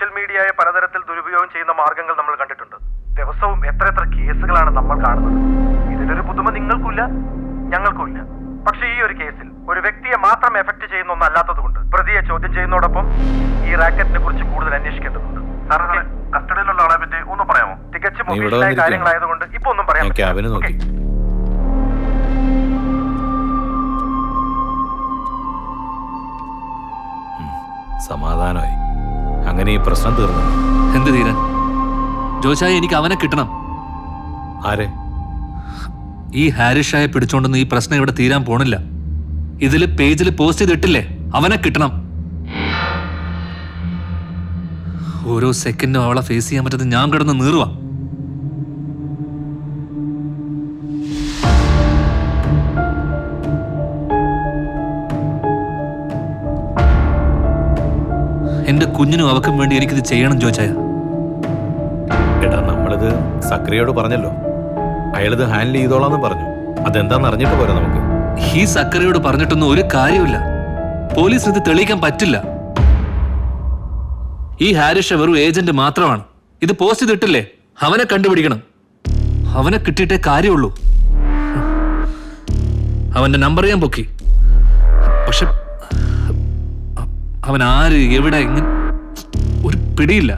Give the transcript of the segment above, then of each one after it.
Social മീഡിയയെ പലതരത്തിൽ ദുരുപയോഗം ചെയ്യുന്ന മാർഗങ്ങൾ നമ്മൾ കണ്ടിട്ടുണ്ട്. ദിവസവും എത്ര എത്ര കേസുകളാണ് നമ്മൾ കാണുന്നത്. ഇതിലൊരു പുതുമ നിങ്ങൾക്കില്ല ഞങ്ങൾക്കുമില്ല. പക്ഷെ ഈ ഒരു കേസിൽ ഒരു വ്യക്തിയെ മാത്രം എഫക്ട് ചെയ്യുന്ന ഒന്നല്ലാത്തത് കൊണ്ട് പ്രതിയെ ചോദ്യം ചെയ്യുന്നതോടൊപ്പം ഈ റാക്കറ്റിനെ കുറിച്ച് കൂടുതൽ അന്വേഷിക്കേണ്ടതുണ്ട്. സാറേ കസ്റ്റഡിയിലുള്ള ആളെ പറ്റി ഒന്ന് പറയാമോ? തികച്ചും കാര്യങ്ങളായതുകൊണ്ട് ഇപ്പൊ ഒന്നും ഓക്കേ. സമാധാനമായി. അങ്ങനെ ഈ പ്രശ്നം തീർന്നു. എന്ത് തീരാൻ ജോഷായ എനിക്ക് അവനെ കിട്ടണം. ആരെ? ഈ ഹാരിഷായെ പിടിച്ചോണ്ടെന്ന് ഈ പ്രശ്നം ഇവിടെ തീരാൻ പോണില്ല. ഇതിൽ പേജിൽ പോസ്റ്റ് ചെയ്തിട്ടില്ലേ? അവനെ കിട്ടണം. ഓരോ സെക്കൻഡും അവളെ ഫേസ് ചെയ്യാൻ പറ്റാതെ ഞാൻ കിടന്ന് നീറുവാ. എന്റെ കുഞ്ഞിനും അവക്കും വേണ്ടി എനിക്കിത് ചെയ്യണം ജോച്ചായ. എടാ നമ്മളിത് സക്രിയോട് പറഞ്ഞല്ലോ. അയാളിത് ഹാൻഡിൽ ചെയ്തോളാന്ന് പറഞ്ഞു. അതെന്താന്ന് അറിഞ്ഞിട്ട് പോരാ നമുക്ക്. ഈ സക്കറിയോട് പറഞ്ഞിട്ടൊന്നും ഒരു കാര്യമില്ല പോലീസിന് ഇത് തെളിയിക്കാൻ പറ്റില്ല. ഈ ഹാരിഷ വെറും ഏജന്റ് മാത്രമാണ്. ഇത് പോസ്റ്റ് ചെയ്തിട്ടില്ലേ? അവനെ കണ്ടുപിടിക്കണം. അവനെ കിട്ടിയിട്ടേ കാര്യമുള്ളൂ. അവന്റെ നമ്പർ ഞാൻ പൊക്കി. പക്ഷെ അവൻ ആര് എവിടെ എങ്ങനെ? ഒരു പിടിയില്ല.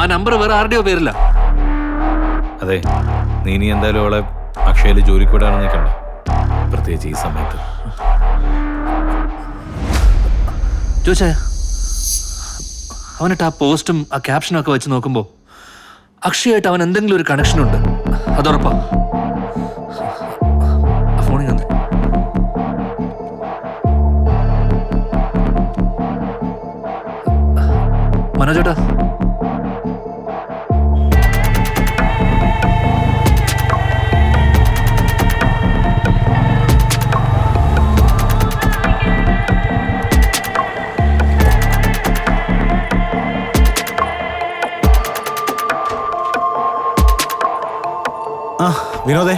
ആ നമ്പർ വേറെ ആരുടെയോ പേരില്ല. അതെ നീ നീ എന്തായാലും അവളെ അക്ഷയയിൽ ജോലിക്ക് വിടാൻ നിൽക്കണ്ട. പ്രത്യേകിച്ച് ഈ സമയത്ത്. ചോദിച്ചേ അവനിട്ട് ആ പോസ്റ്റും ആ ക്യാപ്ഷനും ഒക്കെ വെച്ച് നോക്കുമ്പോൾ അക്ഷയായിട്ട് അവൻ എന്തെങ്കിലും ഒരു കണക്ഷൻ ഉണ്ട്. മനോജേട്ടാ. ആ വിനോദേ.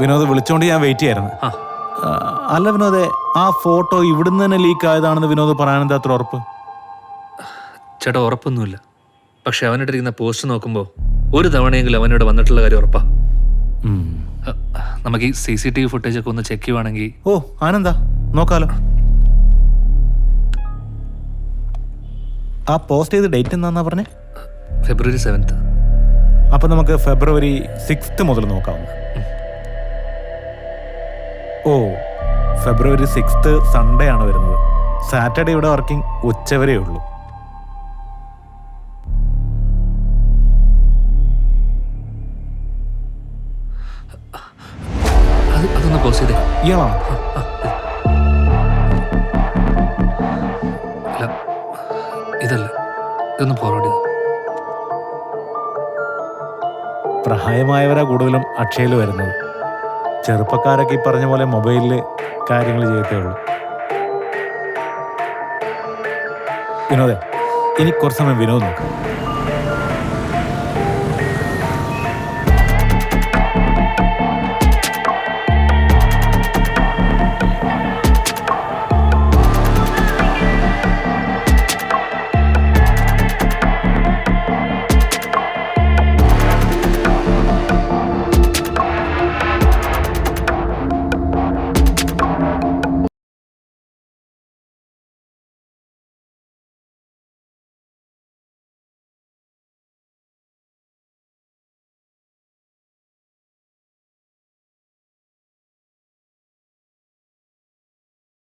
വിനോദ് വിളിച്ചോണ്ട് ഞാൻ വെയിറ്റ് ചെയ്യായിരുന്നു. അല്ല വിനോദേ ആ ഫോട്ടോ ഇവിടുന്ന് തന്നെ ലീക്ക് ആയതാണെന്ന് വിനോദ് പറയാനെന്താ അത്ര ഉറപ്പ്? ചേട്ടാ ഉറപ്പൊന്നുമില്ല. പക്ഷെ അവനിട്ടിരിക്കുന്ന പോസ്റ്റ് നോക്കുമ്പോൾ ഒരു തവണയെങ്കിലും അവനോട് വന്നിട്ടുള്ള കാര്യം ഉറപ്പാ. നമുക്ക് ഈ C C T V footage ഒക്കെ ഒന്ന് ചെക്ക് ചെയ്യുവാണെങ്കിൽ ഓ ആനന്ദാ നോക്കാലോ. ആ പോസ്റ്റ് ചെയ്ത ഡേറ്റ് എന്താന്നാ പറഞ്ഞേ? ഫെബ്രുവരി സെവൻത്ത് അപ്പൊ നമുക്ക് ഫെബ്രുവരി സിക്സ്ത് മുതൽ നോക്കാം ഓ ഫെബ്രുവരി സിക്സ്ത് സൺഡേ ആണ് വരുന്നത്. സാറ്റർഡേ ഇവിടെ വർക്കിംഗ് ഉച്ചവരെ ഉള്ളൂ അത് ക്ലോസ് ചെയ്തേ. ഇയാളാണ് അല്ല ഇതല്ല. ഇതൊന്ന് ഫോർവേഡ് ചെയ്തു. പ്രായമായവരാ കൂടുതലും അക്ഷയയിൽ വരുന്നത്. ചെറുപ്പക്കാരൊക്കെ ഈ പറഞ്ഞ പോലെ മൊബൈലിൽ കാര്യങ്ങൾ ചെയ്യത്തേ ഉള്ളൂ. വിനോദേ ഇനി കുറച്ച് സമയം വിനോദ് നോക്കാം.